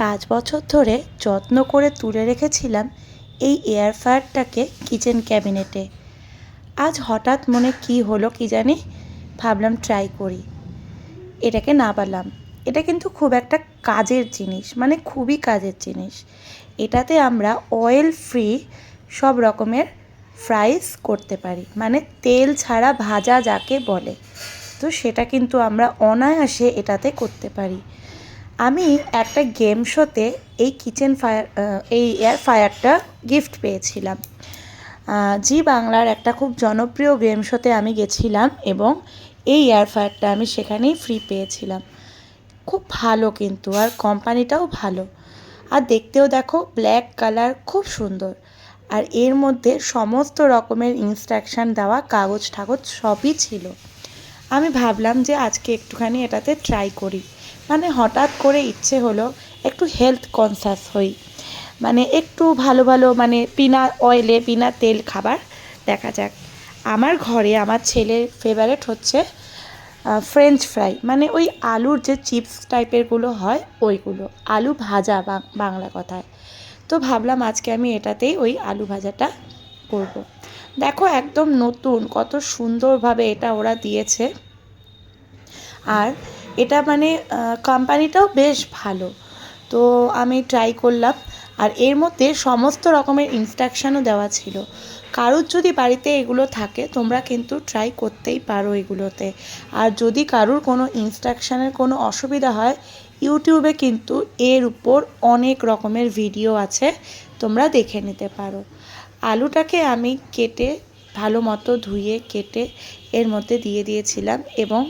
পাঁচ বছর ধরে যত্ন করে তুলে রেখেছিলাম এই এয়ার ফ্রায়ারটাকে কিচেন ক্যাবিনেটে। আজ হঠাৎ মনে কি হলো কি জানি, ভাবলাম ট্রাই করি। এটাকে নাবালাম এটা কিন্তু খুব একটা কাজের জিনিস মানে খুবই কাজের জিনিস। এটাতে আমরা অয়েল ফ্রি সব রকমের ফ্রাইস করতে পারি মানে তেল ছাড়া ভাজা যাকে বলে। তো সেটা কিন্তু আমরা অনায়াসে এটাতে করতে পারি। আমি একটা গেম শোতে এই কিচেন ফায়ার এই এয়ার ফায়ারটা গিফট পেয়েছিলাম। জি বাংলার একটা খুব জনপ্রিয় গেম শোতে আমি গেছিলাম এবং এই এয়ার ফায়ারটা আমি সেখানেই ফ্রি পেয়েছিলাম। খুব ভালো কিন্তু, আর কোম্পানিটাও ভালো। আর দেখতেও দেখো ব্ল্যাক কালার খুব সুন্দর। আর এর মধ্যে সমস্ত রকমের ইনস্ট্রাকশান দেওয়া কাগজ ঠাগজ সবই ছিল। আমি ভাবলাম যে আজকে একটুখানি এটাতে ট্রাই করি। মানে হঠাৎ করে ইচ্ছে হলো একটু হেলথ কনসাস হই। মানে একটু ভালো ভালো মানে পিনা অয়েলে পিনা তেল খাবার দেখা যাক। আমার ঘরে আমার ছেলের ফেভারেট হচ্ছে ফ্রেঞ্চ ফ্রাই মানে ওই আলুর যে চিপস টাইপেরগুলো হয়, ওইগুলো। আলু ভাজা বাংলা কথায়। তো ভাবলাম আজকে আমি এটাতেই ওই আলু ভাজাটা করব। দেখো একদম নতুন, কত সুন্দরভাবে এটা ওরা দিয়েছে। আর এটা মানে কোম্পানিটাও বেশ ভালো। তো আমি ট্রাই করলাম। আর এর মধ্যে সমস্ত রকমের ইনস্ট্রাকশানও দেওয়া ছিল। কারোর যদি বাড়িতে এগুলো থাকে, তোমরা কিন্তু ট্রাই করতেই পারো এগুলোতে। আর যদি কারোর কোনো ইনস্ট্রাকশানের কোনো অসুবিধা হয়, ইউটিউবে কিন্তু এর উপর অনেক রকমের ভিডিও আছে, তোমরা দেখে নিতে পারো। আলুটাকে আমি কেটে ভালো মতো ধুয়ে কেটে এর মধ্যে দিয়ে দিয়েছিলাম এবং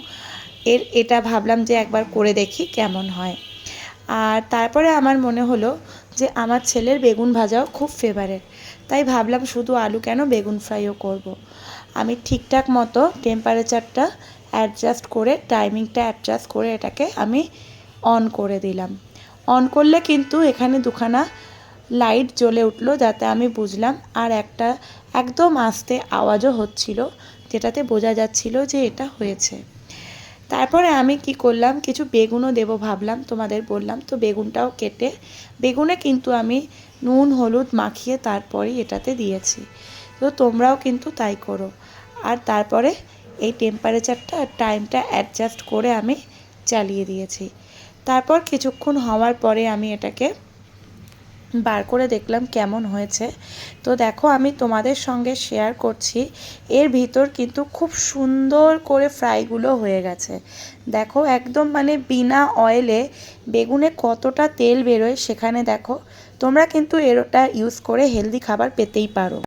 এর এটা ভাবলাম যে একবার করে দেখি কেমন হয়। আর তারপরে আমার মনে হলো যে আমার ছেলের বেগুন ভাজাও খুব ফেভারেট তাই ভাবলাম শুধু আলু কেন বেগুন ফ্রাইও করব। আমি ঠিকঠাক মতো টেম্পারেচারটা অ্যাডজাস্ট করে টাইমিংটা অ্যাডজাস্ট করে এটাকে আমি অন করে দিলাম। অন করলে কিন্তু এখানে দুখানা লাইট জ্বলে উঠল যাতে আমি বুঝলাম আর একটা একদম আস্তে আওয়াজও হচ্ছিল, যেটাতে বোঝা যাচ্ছিল যে এটা হয়েছে। তারপরে আমি কি করলাম, কিছু বেগুনও দেবো ভাবলাম, তোমাদের বললাম। তো বেগুনটাও কেটে, বেগুনে কিন্তু আমি নুন, হলুদ মাখিয়ে তারপরেই এটাতে দিয়েছি। তো তোমরাও কিন্তু তাই করো। আর তারপরে এই টেম্পারেচারটা টাইমটা অ্যাডজাস্ট করে আমি চালিয়ে দিয়েছি। তারপর কিছুক্ষণ হওয়ার পরে আমি এটাকে বার করে দেখলাম কেমন হয়েছে। তো দেখো, আমি তোমাদের সঙ্গে শেয়ার করছি। এর ভিতর কিন্তু খুব সুন্দর করে ফ্রাইগুলো হয়ে গেছে। দেখো, একদম মানে বিনা অয়েলে বেগুনে কতটা তেল বেরোয় সেখানে দেখো। তোমরা কিন্তু এরটা ইউজ করে হেলদি খাবার পেতেই পারো।